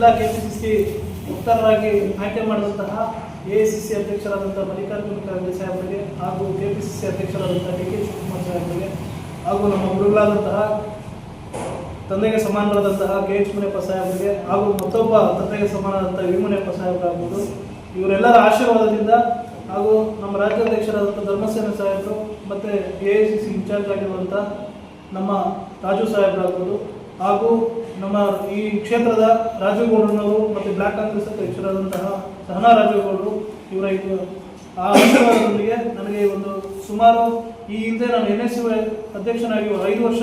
ಜಿಲ್ಲಾ K P C C ಮುಕ್ತಾರರಾಗಿ ಆಯ್ಕೆ ಮಾಡಿದಂತಹ ಎ ಐ ಸಿ ಸಿ ಅಧ್ಯಕ್ಷರಾದಂಥ ಮಲ್ಲಿಕಾರ್ಜುನ ಖರ್ಗೆ ಸಾಹೇಬರಿಗೆ ಹಾಗೂ ಕೆ ಪಿ ಸಿ ಸಿ ಅಧ್ಯಕ್ಷರಾದಂಥ ಡಿ ಕೆ ಶಿವಕುಮಾರ್ ಸಾಹೇಬರಿಗೆ ಹಾಗೂ ನಮ್ಮ ಗುರುಗಳಾದಂತಹ ತಂದೆಗೆ ಸಮಾನರಾದಂತಹ ಕೆ ಎಚ್ ಮುನಿಯಪ್ಪ ಸಾಹೇಬರಿಗೆ ಹಾಗೂ ಮತ್ತೊಬ್ಬ ತಂದೆಗೆ ಸಮಾನರಾದಂತಹ ವಿ ಮುನಿಯಪ್ಪ ಸಾಹೇಬರಾಗ್ಬೋದು ಇವರೆಲ್ಲರ ಆಶೀರ್ವಾದದಿಂದ ಹಾಗೂ ನಮ್ಮ ರಾಜ್ಯಾಧ್ಯಕ್ಷರಾದಂಥ ಧರ್ಮಸೇನ ಸಾಹೇಬರು ಮತ್ತು A I C C incharge ಆಗಿರುವಂಥ ನಮ್ಮ ರಾಜು ಸಾಹೇಬರಾಗ್ಬೋದು. ಹಾಗೂ ನಮ್ಮ ಈ ಕ್ಷೇತ್ರದ ರಾಜೇಗೌಡರವರು ಮತ್ತು ಬ್ಲಾಕ್ ಕಾಂಗ್ರೆಸ್ ಅಧ್ಯಕ್ಷರಾದಂತಹ ಸಹನಾ ರಾಜೇಗೌಡರು ಇವರ ಇದು ಆ ಆಶೀರ್ವಾದದೊಂದಿಗೆ ನನಗೆ ಒಂದು ಸುಮಾರು ಈ ಹಿಂದೆ ನಾನು ಎನ್ ಎಸ್ ಯು ಅಧ್ಯಕ್ಷನಾಗಿ ಐದು ವರ್ಷ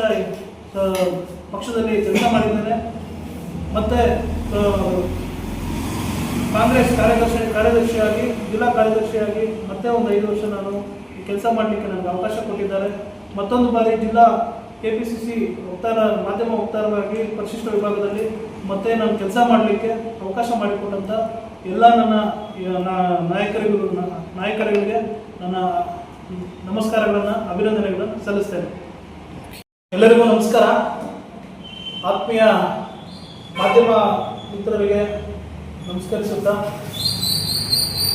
ಪಕ್ಷದಲ್ಲಿ ಕೆಲಸ ಮಾಡಿದ್ದೇನೆ. ಮತ್ತು ಕಾಂಗ್ರೆಸ್ ಕಾರ್ಯದರ್ಶಿ, ಕಾರ್ಯದರ್ಶಿಯಾಗಿ, ಜಿಲ್ಲಾ ಕಾರ್ಯದರ್ಶಿಯಾಗಿ ಮತ್ತೆ ಒಂದು ಐದು ವರ್ಷ ನಾನು ಕೆಲಸ ಮಾಡಲಿಕ್ಕೆ ನನಗೆ ಅವಕಾಶ ಕೊಟ್ಟಿದ್ದಾರೆ. ಮತ್ತೊಂದು ಬಾರಿ ಜಿಲ್ಲಾ ಕೆ ಪಿ ಸಿ ಸಿ ವಕ್ತಾರ ಮಾಧ್ಯಮ ವಕ್ತಾರರಾಗಿ ಪರಿಶಿಷ್ಟ ವಿಭಾಗದಲ್ಲಿ ಮತ್ತೆ ನಾನು ಕೆಲಸ ಮಾಡಲಿಕ್ಕೆ ಅವಕಾಶ ಮಾಡಿಕೊಟ್ಟಂಥ ಎಲ್ಲ ನನ್ನ ನಾಯಕರಿಗೂ ನಾಯಕರಿಗೆ ನನ್ನ ನಮಸ್ಕಾರಗಳನ್ನು, ಅಭಿನಂದನೆಗಳನ್ನು ಸಲ್ಲಿಸ್ತೇನೆ. ಎಲ್ಲರಿಗೂ ನಮಸ್ಕಾರ. ಆತ್ಮೀಯ ಮಾಧ್ಯಮ ಮಿತ್ರರಿಗೆ ನಮಸ್ಕರಿಸುತ್ತಾ,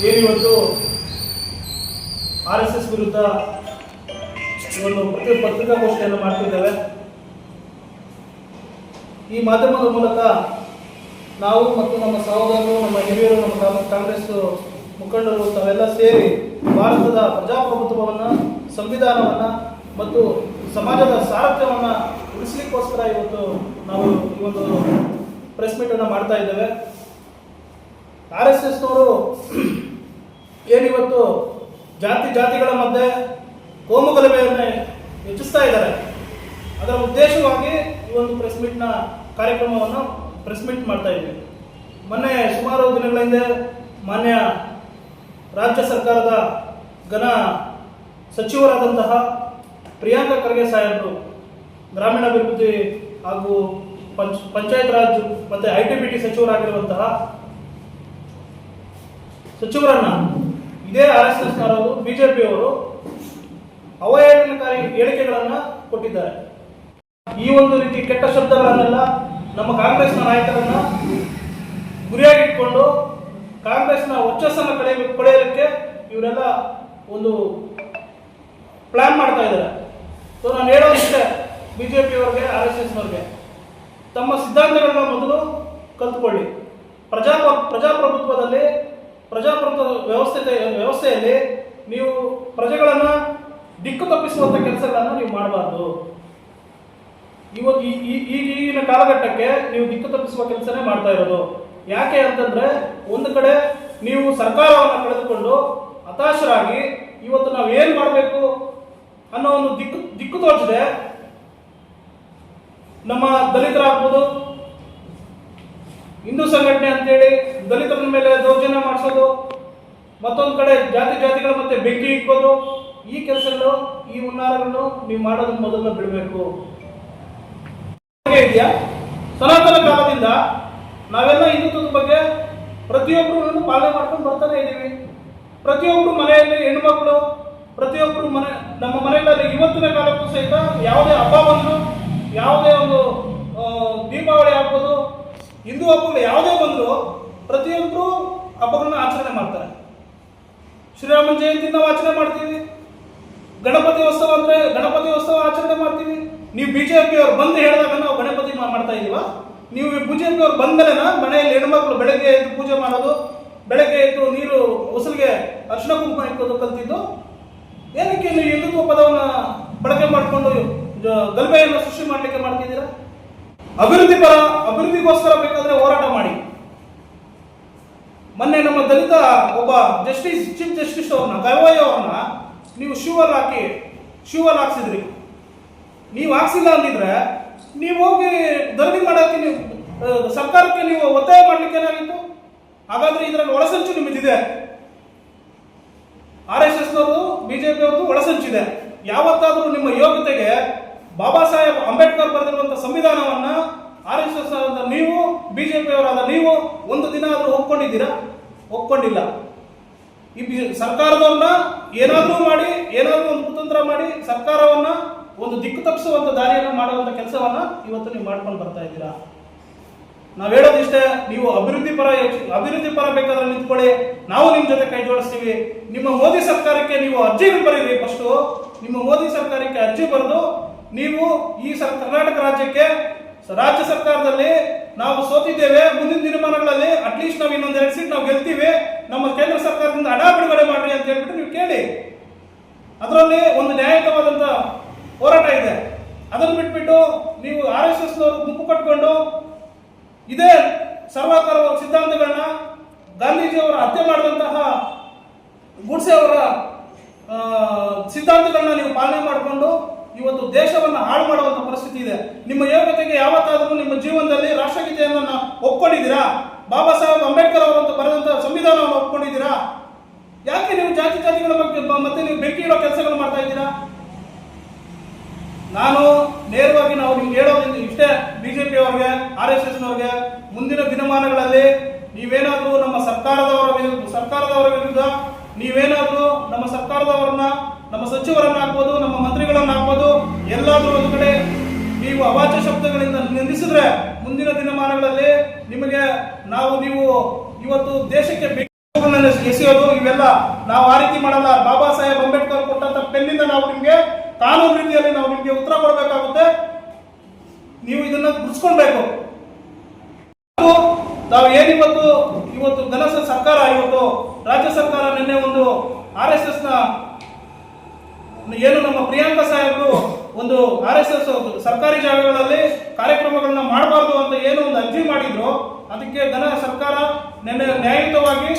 ಏನಿವತ್ತು ಆರ್ ಎಸ್ ಎಸ್ ವಿರುದ್ಧ ಈ ಪ್ರತಿ ಪತ್ರಿ ಪತ್ರಿಕಾಗೋಷ್ಠಿಯನ್ನು ಮಾಡ್ತಿದ್ದೇವೆ ಈ ಮಾಧ್ಯಮದ ಮೂಲಕ ನಾವು ಮತ್ತು ನಮ್ಮ ಸಹೋದರರು, ನಮ್ಮ ಹಿರಿಯರು, ನಮ್ಮ ಕಾಂಗ್- ಕಾಂಗ್ರೆಸ್ ಮುಖಂಡರು ತಾವೆಲ್ಲ ಸೇರಿ ಭಾರತದ ಪ್ರಜಾಪ್ರಭುತ್ವವನ್ನು, ಸಂವಿಧಾನವನ್ನು ಮತ್ತು ಸಮಾಜದ ಸಾರಥ್ಯವನ್ನು ಉಳಿಸಲಿಕ್ಕೋಸ್ಕರ ಇವತ್ತು ನಾವು ಈ ಒಂದು ಪ್ರೆಸ್ ಮೀಟನ್ನು ಮಾಡ್ತಾ ಇದ್ದೇವೆ. ಆರ್ ಎಸ್ ಎಸ್ನವರು ಏನಿವತ್ತು ಜಾತಿ ಜಾತಿಗಳ ಮಧ್ಯೆ ಕೋಮು ಗಲಭೆಯನ್ನೇ ಹೆಚ್ಚಿಸ್ತಾ ಇದ್ದಾರೆ. ಅದರ ಉದ್ದೇಶವಾಗಿ ಈ ಒಂದು ಪ್ರೆಸ್ ಮೀಟ್ನ ಕಾರ್ಯಕ್ರಮವನ್ನು ಪ್ರೆಸ್ ಮೀಟ್ ಮಾಡ್ತಾ ಇದ್ದೀವಿ ಮೊನ್ನೆ ಸುಮಾರು ದಿನಗಳ ಹಿಂದೆ ಮಾನ್ಯ ರಾಜ್ಯ ಸರ್ಕಾರದ ಘನ ಸಚಿವರಾದಂತಹ ಪ್ರಿಯಾಂಕಾ ಖರ್ಗೆ ಸಾಹೇಬರು ಗ್ರಾಮೀಣಾಭಿವೃದ್ಧಿ ಹಾಗೂ ಪಂಚ್, ಪಂಚಾಯತ್ ರಾಜ್ ಮತ್ತು ಐ ಟಿ ಬಿ ಟಿ ಸಚಿವರಾಗಿರುವಂತಹ ಸಚಿವರನ್ನ ಇದೇ ಆರ್ ಎಸ್ ಎಸ್ ಬಿಜೆಪಿಯವರು ಅವಹೇಳನಕಾರಿ ಹೇಳಿಕೆಗಳನ್ನ ಕೊಟ್ಟಿದ್ದಾರೆ. ಈ ಒಂದು ರೀತಿ ಕೆಟ್ಟ ಶಬ್ದಗಳನ್ನೆಲ್ಲ ನಮ್ಮ ಕಾಂಗ್ರೆಸ್ನ ನಾಯಕರನ್ನ ಗುರಿಯಾಗಿಟ್ಕೊಂಡು ಕಾಂಗ್ರೆಸ್ನ ವರ್ಚಸ್ಸನ್ನು ಕಳೆಯ ಪಡೆಯಲಿಕ್ಕೆ ಇವರೆಲ್ಲ ಒಂದು ಪ್ಲಾನ್ ಮಾಡ್ತಾ ಇದ್ದಾರೆ. ಸೊ ನಾನು ಹೇಳೋದಿಷ್ಟೇ ಬಿ ಜೆ ಪಿಯವ್ರಿಗೆ ಆರ್ ಎಸ್ ಎಸ್ನವ್ರಿಗೆ. ತಮ್ಮ ಸಿದ್ಧಾಂತಗಳನ್ನ ಮೊದಲು ಕಲ್ತ್ಕೊಳ್ಳಿ. ಪ್ರಜಾ ಪ್ರಜಾಪ್ರಭುತ್ವದಲ್ಲಿ, ಪ್ರಜಾಪ್ರಭುತ್ವ ವ್ಯವಸ್ಥೆ ವ್ಯವಸ್ಥೆಯಲ್ಲಿ ನೀವು ಪ್ರಜೆಗಳನ್ನ ದಿಕ್ಕು ತಪ್ಪಿಸುವಂತ ಕೆಲಸಗಳನ್ನು ನೀವು ಮಾಡಬಾರ್ದು. ಇವತ್ತು ಈಗಿನ ಕಾಲಘಟ್ಟಕ್ಕೆ ನೀವು ದಿಕ್ಕು ತಪ್ಪಿಸುವ ಕೆಲಸನೇ ಮಾಡ್ತಾ ಇರೋದು. ಯಾಕೆ ಅಂತಂದ್ರೆ ಒಂದು ಕಡೆ ನೀವು ಸರ್ಕಾರವನ್ನು ಕಳೆದುಕೊಂಡು ಹತಾಶರಾಗಿ ಇವತ್ತು ನಾವು ಏನ್ ಮಾಡಬೇಕು ಅನ್ನೋ ಒಂದು ದಿಕ್ಕು ದಿಕ್ಕು ತೋರಿಸಿದೆ. ನಮ್ಮ ದಲಿತರಾಗ್ಬೋದು. ಹಿಂದೂ ಸಂಘಟನೆ ಅಂತೇಳಿ ದಲಿತರ ಮೇಲೆ ದೌರ್ಜನ್ಯ ಮಾಡಿಸೋದು. ಮತ್ತೊಂದು ಕಡೆ ಜಾತಿ ಜಾತಿಗಳ ಮತ್ತೆ ಬೆಂಕಿ ಇಕ್ಕೋದು ಈ ಕೆಲಸಗಳು, ಈ ಹುನ್ನಾರಗಳನ್ನು ನೀವು ಮಾಡೋದನ್ನ ಮೊದಲು ಬಿಡಬೇಕು. ಇದೆಯಾ? ಸನಾತನ ಕಾಲದಿಂದ ನಾವೆಲ್ಲ ಹಿಂದುತ್ವದ ಬಗ್ಗೆ ಪ್ರತಿಯೊಬ್ಬರು ಪಾಲನೆ ಮಾಡ್ಕೊಂಡು ಬರ್ತಾನೆ ಇದ್ದೀವಿ. ಪ್ರತಿಯೊಬ್ಬರು ಮನೆಯಲ್ಲಿ ಹೆಣ್ಮಕ್ಳು ಪ್ರತಿಯೊಬ್ಬರು ಮನೆ, ನಮ್ಮ ಮನೆಯಲ್ಲಿ ಇವತ್ತಿನ ಕಾಲಕ್ಕೂ ಸಹಿತ ಯಾವುದೇ ಹಬ್ಬ ಬಂದ್ರು, ಯಾವುದೇ ಒಂದು ದೀಪಾವಳಿ ಆಗ್ಬೋದು, ಹಿಂದೂ ಹಬ್ಬಗಳು ಯಾವುದೇ ಬಂದ್ರು ಪ್ರತಿಯೊಬ್ಬರು ಹಬ್ಬಗಳನ್ನ ಆಚರಣೆ ಮಾಡ್ತಾರೆ. ಶ್ರೀರಾಮನ ಜಯಂತಿ ನಾವು ಆಚರಣೆ ಮಾಡ್ತೀವಿ. ಗಣಪತಿ ಉತ್ಸವ ಅಂದ್ರೆ ಗಣಪತಿ ಉತ್ಸವ ಆಚರಣೆ ಮಾಡ್ತೀವಿ. ನೀವು ಬಿಜೆಪಿ ಅವ್ರು ಬಂದು ಹೇಳಿದಾಗ ನಾವು ಗಣಪತಿ ಮಾಡ್ತಾ ಇದೀವ. ನೀವು ಬಿಜೆಪಿ ಅವ್ರು ಬಂದ್ಮೇಲೆ ಮನೆಯಲ್ಲಿ ಹೆಣ್ಮಕ್ಳು ಬೆಳಗ್ಗೆ ಎದ್ದು ಪೂಜೆ ಮಾಡೋದು, ಬೆಳಗ್ಗೆ ಎದ್ದು ನೀರು ಹೊಸಲಿಗೆ ಅರ್ಶಿನ ಕುಂಕುಮ ಇಟ್ಕೋದು ಕಲ್ತಿದ್ದು. ಏನಕ್ಕೆ ನೀವು ಹಿಂದುತ್ವ ಪದವನ್ನ ಬಳಕೆ ಮಾಡಿಕೊಂಡು ಗಲ್ಭೆಯನ್ನು ಸೃಷ್ಟಿ ಮಾಡ್ಲಿಕ್ಕೆ ಮಾಡ್ತಿದ್ದೀರಾ? ಅಭಿವೃದ್ಧಿ ಪರ ಅಭಿವೃದ್ಧಿಗೋಸ್ಕರ ಬೇಕಾದ್ರೆ ಹೋರಾಟ ಮಾಡಿ. ಮೊನ್ನೆ ನಮ್ಮ ದಲಿತ ಒಬ್ಬ ಜಸ್ಟಿಸ್ ಚೀಫ್ ಜಸ್ಟಿಸ್ ಅವ್ರನ್ನ, ಗವಾಯಿ ಅವ್ರನ್ನ ನೀವು ಶೂ ಅಲ್ಲಿ ಹಾಕಿ ಶೂ ಅಲ್ಲಿ ಹಾಕ್ಸಿದ್ರಿ. ನೀವು ಹಾಕ್ಸಿಲ್ಲ ಅಂದಿದ್ರೆ ನೀವು ಹೋಗಿ ಧರಣಿ ಮಾಡೋಕ್ಕೆ ನೀವು ಸರ್ಕಾರಕ್ಕೆ ನೀವು ಒತ್ತಾಯ ಮಾಡ್ಲಿಕ್ಕೆ ಏನಾಗಿತ್ತು? ಹಾಗಾದ್ರೆ ಇದರಲ್ಲಿ ಒಳಸಂಚು ನಿಮ್ಮದಿದೆ. ಆರ್ ಎಸ್ ಎಸ್ನವರು ಬಿಜೆಪಿ ಅವ್ರದ್ದು ಒಳಸಂಚಿದೆ. ಯಾವತ್ತಾದರೂ ನಿಮ್ಮ ಯೋಗ್ಯತೆಗೆ ಬಾಬಾ ಸಾಹೇಬ್ ಅಂಬೇಡ್ಕರ್ ಬರೆದಿರುವಂತಹ ಸಂವಿಧಾನವನ್ನ ಆರ್ ಎಸ್ ಎಸ್ ನೀವು ಬಿಜೆಪಿ ಅವರಾದ ನೀವು ಒಂದು ದಿನ ಆದರೂ ಒಪ್ಕೊಂಡಿದ್ದೀರಾ? ಒಪ್ಕೊಂಡಿಲ್ಲ. ಈ ಸರ್ಕಾರದವ್ರನ್ನ ಏನಾದ್ರೂ ಮಾಡಿ, ಏನಾದರೂ ಒಂದು ಕುತಂತ್ರ ಮಾಡಿ ಸರ್ಕಾರವನ್ನ ಒಂದು ದಿಕ್ಕು ತಪ್ಪಿಸುವಂತ ದಾರಿಯನ್ನು ಮಾಡುವಂತ ಕೆಲಸವನ್ನ ಇವತ್ತು ನೀವು ಮಾಡ್ಕೊಂಡು ಬರ್ತಾ ಇದ್ದೀರಾ? ನಾವ್ ಹೇಳೋದಿಷ್ಟೇ ನೀವು ಅಭಿವೃದ್ಧಿ ಪರ ಅಭಿವೃದ್ಧಿ ಪರ ಬೇಕಾದ್ರೆ ನಿಂತ್ಕೊಳ್ಳಿ. ನಾವು ನಿಮ್ ಜೊತೆ ಕೈ ಜೋಡಿಸ್ತೀವಿ. ನಿಮ್ಮ ಮೋದಿ ಸರ್ಕಾರಕ್ಕೆ ನೀವು ಅರ್ಜಿ ಬರೀರಿ ಫಸ್ಟ್ ನಿಮ್ಮ ಮೋದಿ ಸರ್ಕಾರಕ್ಕೆ ಅರ್ಜಿ ಬರೆದು ನೀವು ಈ ಕರ್ನಾಟಕ ರಾಜ್ಯಕ್ಕೆ ರಾಜ್ಯ ಸರ್ಕಾರದಲ್ಲಿ ನಾವು ಸೋತಿದ್ದೇವೆ. ಮುಂದಿನ ದಿನಮಾನಗಳಲ್ಲಿ ಅಟ್ಲೀಸ್ಟ್ ನಾವು ಇನ್ನೊಂದು ಎರಡು ಸೀಟ್ ನಾವು ಗೆಲ್ತೀವಿ. ನಮ್ಮ ಕೇಂದ್ರ ಮಾಡ್ರಿ ಅಂತ ಹೇಳ್ಬಿಟ್ಟು ನೀವು ಕೇಳಿ. ಅದರಲ್ಲಿ ಒಂದು ನ್ಯಾಯಯುತವಾದಂಥ ಹೋರಾಟ ಇದೆ. ಅದನ್ನು ಬಿಟ್ಬಿಟ್ಟು ನೀವು ಆರ್ ಎಸ್ ಎಸ್ ಗುಂಪು ಕಟ್ಕೊಂಡು ಇದೇ ಸರ್ವಾಕಾರ ಸಿದ್ಧಾಂತಗಳನ್ನ ಗಾಂಧೀಜಿಯವರ ಹತ್ಯೆ ಮಾಡಿದಂತಹ ಗುಡ್ಸೆ ಅವರ ಸಿದ್ಧಾಂತಗಳನ್ನ ನೀವು ಪಾಲನೆ ಮಾಡಿಕೊಂಡು ಇವತ್ತು ದೇಶವನ್ನು ಹಾಳು ಮಾಡುವಂತ ಪರಿಸ್ಥಿತಿ ಇದೆ. ನಿಮ್ಮ ಯೋಗ್ಯತೆಗೆ ಯಾವತ್ತಾದರೂ ನಿಮ್ಮ ಜೀವನದಲ್ಲಿ ರಾಷ್ಟ್ರಗೀತೆಯನ್ನ ಒಪ್ಕೊಂಡಿದ್ದೀರಾ? ಬಾಬಾ ಸಾಹೇಬ್ ಅಂಬೇಡ್ಕರ್ ಅವರಂತ ಬರೆದಂತಹ ಸಂವಿಧಾನವನ್ನು ಒಪ್ಕೊಂಡಿದ್ದೀರಾ? ಯಾಕೆ ನೀವು ಜಾತಿ ಜಾತಿಗಳ ಬಗ್ಗೆ ಮತ್ತೆ ನೀವು ಬೆಂಕಿ ಇಡೋ ಕೆಲಸಗಳು ಮಾಡ್ತಾ ಇದ್ದೀರಾ? ನಾನು ನೇರವಾಗಿ ನಾವು ನಿಮ್ಗೆ ಹೇಳೋದ್ರಿಂದ ಇಷ್ಟೇ ಬಿಜೆಪಿ ಅವ್ರಿಗೆ ಆರ್ ಎಸ್ ಎಸ್ ಅವ್ರಿಗೆ ಮುಂದಿನ ದಿನಮಾನಗಳಲ್ಲಿ ನೀವೇನಾದ್ರೂ ನಮ್ಮ ಸರ್ಕಾರದವರ ವಿರುದ್ಧ ಸರ್ಕಾರದವರ ವಿರುದ್ಧ ನೀವೇನಾದ್ರೂ ನಮ್ಮ ಸರ್ಕಾರದವರನ್ನ, ನಮ್ಮ ಸಚಿವರನ್ನ ಹಾಕ್ಬೋದು ನಮ್ಮ ಮಂತ್ರಿಗಳನ್ನ ಹಾಕ್ಬೋದು ಎಲ್ಲಾದ್ರೂ ಒಂದು ಕಡೆ ನೀವು ಅವಾಚ್ಯ ಶಬ್ದಗಳಿಂದ ನಿಂದಿಸಿದ್ರೆ ಮುಂದಿನ ದಿನಮಾನಗಳಲ್ಲಿ ನಿಮಗೆ ನಾವು, ನೀವು ಇವತ್ತು ದೇಶಕ್ಕೆ ನಾವು ಆ ರೀತಿ ಮಾಡಲ್ಲ. ಬಾಬಾ ಸಾಹೇಬ್ ಅಂಬೇಡ್ಕರ್ ಕೊಟ್ಟಂತ ಪೆನ್ನಿಂದ ನಾವು ನಿಮಗೆ ಕಾನೂನು ರೀತಿಯಲ್ಲಿ ನಾವು ನಿಮಗೆ ಉತ್ತರ ಕೊಡಬೇಕಾಗುತ್ತೆ. ನೀವು ಇದನ್ನ ಗುರುಸ್ಕೊಳ್ಬೇಕು ನಾವು ಏನಿವತ್ತು ಇವತ್ತು ಧನಸ ಸರ್ಕಾರ, ಇವತ್ತು ರಾಜ್ಯ ಸರ್ಕಾರ ನಿನ್ನೆ ಒಂದು ಆರ್ ಎಸ್ ಎಸ್ನ ಏನು ನಮ್ಮ ಪ್ರಿಯಾಂಕಾ ಸಾಹೇಬ್ರು ಒಂದು ಆರ್ ಎಸ್ ಎಸ್ ಸರ್ಕಾರಿ ಜಾಗಗಳಲ್ಲಿ ಕಾರ್ಯಕ್ರಮಗಳನ್ನ ಮಾಡಬಾರ್ದು ಅಂತ ಏನು ಒಂದು ಅರ್ಜಿ ಮಾಡಿದ್ರು, ಅದಕ್ಕೆ ಧನ ಸರ್ಕಾರ ನಿನ್ನೆ ನ್ಯಾಯಯುತವಾಗಿ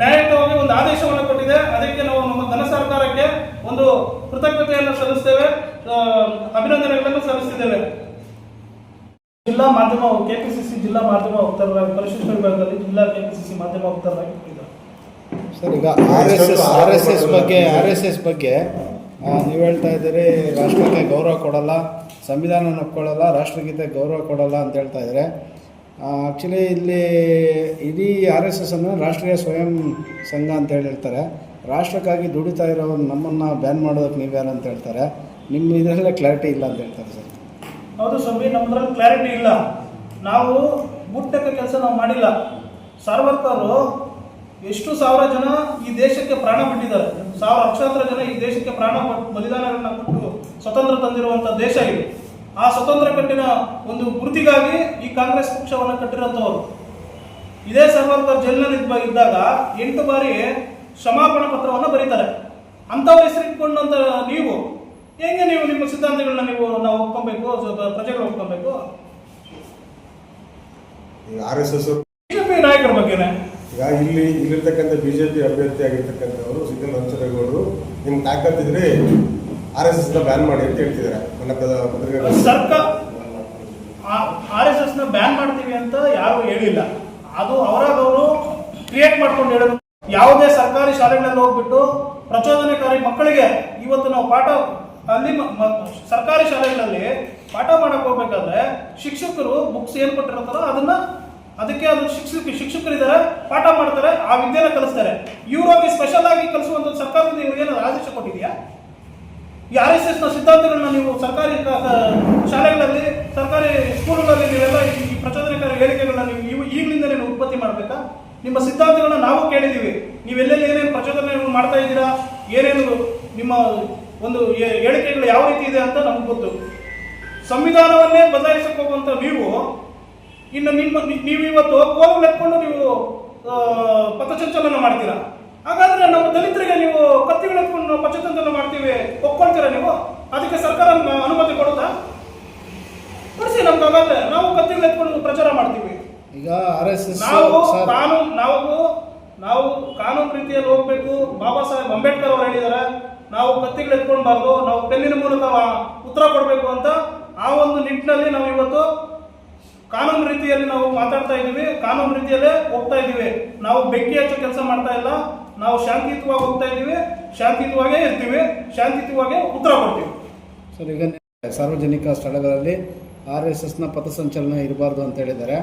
ನ್ಯಾಯಯುತವಾಗಿ ಒಂದು ಆದೇಶವನ್ನು ಕೊಟ್ಟಿದೆ. ಅದಕ್ಕೆ ನಾವು ನಮ್ಮ ಘನ ಸರ್ಕಾರಕ್ಕೆ ಒಂದು ಕೃತಜ್ಞತೆಯನ್ನು ಸಲ್ಲಿಸ್ತೇವೆ. ಅಭಿನಂದನೆಗಳನ್ನು ಸಲ್ಲಿಸಿದ್ದೇವೆ ಜಿಲ್ಲಾ ಮಾಧ್ಯಮ ಕೆಪಿಸಿಸಿ ಜಿಲ್ಲಾ ಮಾಧ್ಯಮ ವಕ್ತಾರರಾಗಿ ಪರಿಶಿಷ್ಟ ವಿಭಾಗದಲ್ಲಿ ಜಿಲ್ಲಾ ಕೆಪಿಸಿಸಿ ಮಾಧ್ಯಮ ವಕ್ತಾರರಾಗಿ ಸರ್, ಈಗ R S S, R S S ಬಗ್ಗೆ, ಆರ್ ಎಸ್ ಎಸ್ ಬಗ್ಗೆ ನೀವು ಹೇಳ್ತಾ ಇದ್ದೀರಿ, ರಾಷ್ಟ್ರಕ್ಕೆ ಗೌರವ ಕೊಡಲ್ಲ, ಸಂವಿಧಾನ ಒಪ್ಕೊಳ್ಳಲ್ಲ, ರಾಷ್ಟ್ರಗೀತೆ ಗೌರವ ಕೊಡಲ್ಲ ಅಂತ ಹೇಳ್ತಾ ಇದ್ದಾರೆ. ಆ್ಯಕ್ಚುಲಿ ಇಲ್ಲಿ ಇಡೀ ಆರ್ ಎಸ್ ಎಸ್ ಅನ್ನು ರಾಷ್ಟ್ರೀಯ ಸ್ವಯಂ ಸಂಘ ಅಂತ ಹೇಳಿರ್ತಾರೆ ರಾಷ್ಟ್ರಕ್ಕಾಗಿ ದುಡಿತಾ ಇರೋ ನಮ್ಮನ್ನು ಬ್ಯಾನ್ ಮಾಡೋದಕ್ಕೆ ನೀವ್ಯಾರು ಅಂತ ಹೇಳ್ತಾರೆ. ನಿಮ್ಮ ಇದರಲ್ಲೇ ಕ್ಲಾರಿಟಿ ಇಲ್ಲ ಅಂತ ಹೇಳ್ತಾರೆ ಸರ್. ಹೌದು ಸ್ವಾಮಿ ನಮ್ಮದ್ರಲ್ಲಿ ಕ್ಲಾರಿಟಿ ಇಲ್ಲ. ನಾವು ಮುಟ್ಟಕ್ಕ ಕೆಲಸ ನಾವು ಮಾಡಿಲ್ಲ. ಸಾರ್ವರ್ಕರು ಎಷ್ಟು ಸಾವಿರ ಜನ ಈ ದೇಶಕ್ಕೆ ಪ್ರಾಣ ಬಿಟ್ಟಿದ್ದಾರೆ ಸಾವಿರ, ಲಕ್ಷಾಂತರ ಜನ ಈ ದೇಶಕ್ಕೆ ಪ್ರಾಣ ಬಲಿದಾನಗಳನ್ನ ಕೊಟ್ಟು ಸ್ವತಂತ್ರ ತಂದಿರುವಂಥ ದೇಶ ಇದು. ಆ ಸ್ವತಂತ್ರ ಕಟ್ಟಿನ ಒಂದು ಗುರುತಿಗಾಗಿ ಈ ಕಾಂಗ್ರೆಸ್ ಪಕ್ಷವನ್ನು ಕಟ್ಟಿರುವಂತವರು ಇದೇ ಸರ್ವಂತ ಜೈಲಿನಲ್ಲಿ ಇದ್ದ- ಇದ್ದಾಗ ಎಂಟು ಬಾರಿ ಕ್ಷಮಾಪಣ ಪತ್ರವನ್ನು ಬರೀತಾರೆ. ಅಂಥವ್ರ ಹೆಸರಿಟ್ಕೊಂಡಂತ ನೀವು ಹೆಂಗೆ ನೀವು ನಿಮ್ಮ ಸಿದ್ಧಾಂತಗಳನ್ನ ನೀವು ನಾವು ಒಪ್ಕೊಬೇಕು ಪ್ರಜೆಗಳು ಒಪ್ಕೊಬೇಕು? ಈಗ ಆರ್ ಎಸ್ ಎಸ್ ಬಿಜೆಪಿ ನಾಯಕರ ಬಗ್ಗೆನೆ. ಈಗ ಇಲ್ಲಿ ಇಲ್ಲಿರ್ತಕ್ಕಂಥ ಬಿಜೆಪಿ ಅಭ್ಯರ್ಥಿ ಆಗಿರ್ತಕ್ಕಂಥವರು ಸಿದ್ದಲ್ ರಂಚನಗೌಡರು ನಿಮ್ಗೆ ತಾಕತ್ತಿದ್ರೆ ಆರ್ ಎಸ್ ಎಸ್ನ ಬ್ಯಾನ್ ಮಾಡಿ ಅಂತ ಹೇಳ್ತಿದ್ದಾರೆ. ಸರ್ಕಾರ ಆರ್ ಎಸ್ ಎಸ್ನ ಬ್ಯಾನ್ ಮಾಡ್ತೀವಿ ಅಂತ ಯಾರು ಹೇಳಿಲ್ಲ. ಅದು ಅವರಾಗವರು ಕ್ರಿಯೇಟ್ ಮಾಡ್ಕೊಂಡು ಹೇಳೋದು ಯಾವುದೇ ಸರ್ಕಾರಿ ಶಾಲೆಗಳಲ್ಲಿ ಹೋಗ್ಬಿಟ್ಟು ಪ್ರಚೋದನೆಕಾರಿ ಮಕ್ಕಳಿಗೆ ಇವತ್ತು ನಾವು ಪಾಠ ಅಲ್ಲಿ ಸರ್ಕಾರಿ ಶಾಲೆಗಳಲ್ಲಿ ಪಾಠ ಮಾಡಕ್ ಹೋಗ್ಬೇಕಾದ್ರೆ ಶಿಕ್ಷಕರು ಬುಕ್ಸ್ ಏನ್ ಕೊಟ್ಟಿರ್ತಾರೋ ಅದನ್ನ ಅದಕ್ಕೆ ಅದು ಶಿಕ್ಷಕ ಶಿಕ್ಷಕರಿದ್ದಾರೆ, ಪಾಠ ಮಾಡ್ತಾರೆ, ಆ ವಿದ್ಯೆನ ಕಲಿಸ್ತಾರೆ. ಇವ್ರೋಗಿ ಸ್ಪೆಷಲ್ ಆಗಿ ಕಲಿಸುವಂತ ಸರ್ಕಾರದಿಂದ ಇವ್ರಿಗೆ ಆದೇಶ ಕೊಟ್ಟಿದೆಯಾ? ಈ ಆರ್ ಎಸ್ ಎಸ್ನ ಸಿದ್ಧಾಂತಗಳನ್ನ ನೀವು ಸರ್ಕಾರಿ ಶಾಲೆಗಳಲ್ಲಿ, ಸರ್ಕಾರಿ ಸ್ಕೂಲ್ಗಳಲ್ಲಿ ನೀವೆಲ್ಲ ಈ ಪ್ರಚೋದನಕಾರಿ ಹೇಳಿಕೆಗಳನ್ನ ನೀವು ನೀವು ಈಗಲಿಂದಲೇ ಉತ್ಪತ್ತಿ ಮಾಡಬೇಕಾ? ನಿಮ್ಮ ಸಿದ್ಧಾಂತಗಳನ್ನ ನಾವು ಕೇಳಿದೀವಿ ನೀವೆಲ್ಲೆಲ್ಲಿ ಏನೇನು ಪ್ರಚೋದನೆಗಳು ಮಾಡ್ತಾ ಇದ್ದೀರಾ, ಏನೇನು ನಿಮ್ಮ ಒಂದು ಹೇಳಿಕೆಗಳು ಯಾವ ರೀತಿ ಇದೆ ಅಂತ ನಮ್ಗೆ ಗೊತ್ತು. ಸಂವಿಧಾನವನ್ನೇ ಬದಲಾಯಿಸಕ್ಕೆ ಹೋಗುವಂತ ನೀವು ಇನ್ನು ನಿಮ್ಮ ನೀವು ಇವತ್ತು ಕೋಲು ಎತ್ಕೊಂಡು ನೀವು ಪಥಚಂಚಲನ ಮಾಡ್ತೀರಾ? ಹಾಗಾದ್ರೆ ನಮ್ಮ ದಲಿತರಿಗೆ ನೀವು ಕತ್ತಿಗಳು ಎತ್ಕೊಂಡು ಪಚತಂತನ ಮಾಡ್ತೀವಿ ಒಪ್ಕೊಳ್ತೀರಾ ನೀವು? ಅದಕ್ಕೆ ಸರ್ಕಾರ ಅನುಮತಿ ಕೊಡುತ್ತಾ? ಕೊಡಿಸಿ ನಮ್ಗೆ ಹಾಗಾದ್ರೆ. ನಾವು ಕತ್ತಿಗಳು ಎತ್ಕೊಂಡು ಪ್ರಚಾರ ಮಾಡ್ತೀವಿ. ಈಗ ಆರ್ ಎಸ್ ಎಸ್ ನಾವು ಕಾನೂನು ನಾವು ನಾವು ಕಾನೂನು ರೀತಿಯಲ್ಲಿ ಹೋಗ್ಬೇಕು. ಬಾಬಾ ಸಾಹೇಬ್ ಅಂಬೇಡ್ಕರ್ ಅವರು ಹೇಳಿದ್ದಾರೆ ನಾವು ಕತ್ತಿಗಳು ಎತ್ಕೊಳ್ಬಾರ್ದು ನಾವು ಪೆನ್ನಿನ ಮೂಲಕ ಉತ್ತರ ಕೊಡಬೇಕು ಅಂತ ಆ ಒಂದು ನಿಟ್ಟಿನಲ್ಲಿ ನಾವು ಇವತ್ತು ಕಾನೂನು ರೀತಿಯಲ್ಲಿ ನಾವು ಮಾತಾಡ್ತಾ ಇದ್ದೀವಿ. ಕಾನೂನು ರೀತಿಯಲ್ಲೇ ಹೋಗ್ತಾ ಇದ್ದೀವಿ. ನಾವು ಬೆಂಕಿ ಹಚ್ಚೋ ಕೆಲಸ ಮಾಡ್ತಾ ಇಲ್ಲ. ನಾವು ಶಾಂತಿಯುತವಾಗಿ ಹೋಗ್ತಾ ಇದ್ದೀವಿ ಶಾಂತಿಯುತವಾಗೇ ಇರ್ತೀವಿ ಶಾಂತಿಯುತವಾಗೇ ಉತ್ತರ ಕೊಡ್ತೀವಿ. ಸರ್ ಈಗ ಸಾರ್ವಜನಿಕ ಸ್ಥಳಗಳಲ್ಲಿ ಆರ್ ಎಸ್ ಎಸ್ನ ಪಥಸಂಚಲನ ಇರಬಾರ್ದು ಅಂತ ಹೇಳಿದ್ದಾರೆ.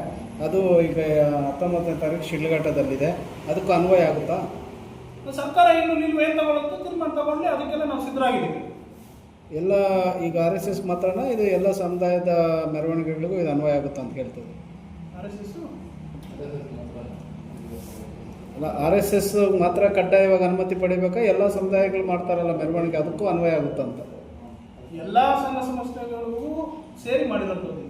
ಅದು ಈಗ ಹತ್ತೊಂಬತ್ತನೇ ತಾರೀಕು ಶಿಡ್ಲಘಟ್ಟದಲ್ಲಿದೆ. ಅದಕ್ಕೂ ಅನ್ವಯ ಆಗುತ್ತಾ? ಸರ್ಕಾರ ಇನ್ನು ನೀವು ಏನು ತಗೊಳುತ್ತೋ ತೀರ್ಮಾನ ತಗೊಂಡು ಅದಕ್ಕೆಲ್ಲ ನಾವು ಸಿದ್ಧರಾಗಿದ್ದೀವಿ. ಎಲ್ಲ ಈಗ ಆರ್ ಎಸ್ ಎಸ್ ಮಾತ್ರನ ಇದು ಎಲ್ಲ ಸಮುದಾಯದ ಮೆರವಣಿಗೆಗಳಿಗೂ ಇದು ಅನ್ವಯ ಆಗುತ್ತೆ ಅಂತ ಹೇಳ್ತೀವಿ ಆರ್ ಎಸ್ ಎಸ್ ಅಲ್ಲ ಆರ್ ಎಸ್ ಎಸ್ ಮಾತ್ರ ಕಡ್ಡಾಯವಾಗಿ ಅನುಮತಿ ಪಡಿಬೇಕಾ ಎಲ್ಲ ಸಮುದಾಯಗಳು ಮಾಡ್ತಾರಲ್ಲ ಮೆರವಣಿಗೆ, ಅದಕ್ಕೂ ಅನ್ವಯ ಆಗುತ್ತಂತ ಎಲ್ಲ ಸಂಘ ಸಂಸ್ಥೆಗಳಿಗೂ ಸೇರಿ ಮಾಡಿರೋದು ಇದು.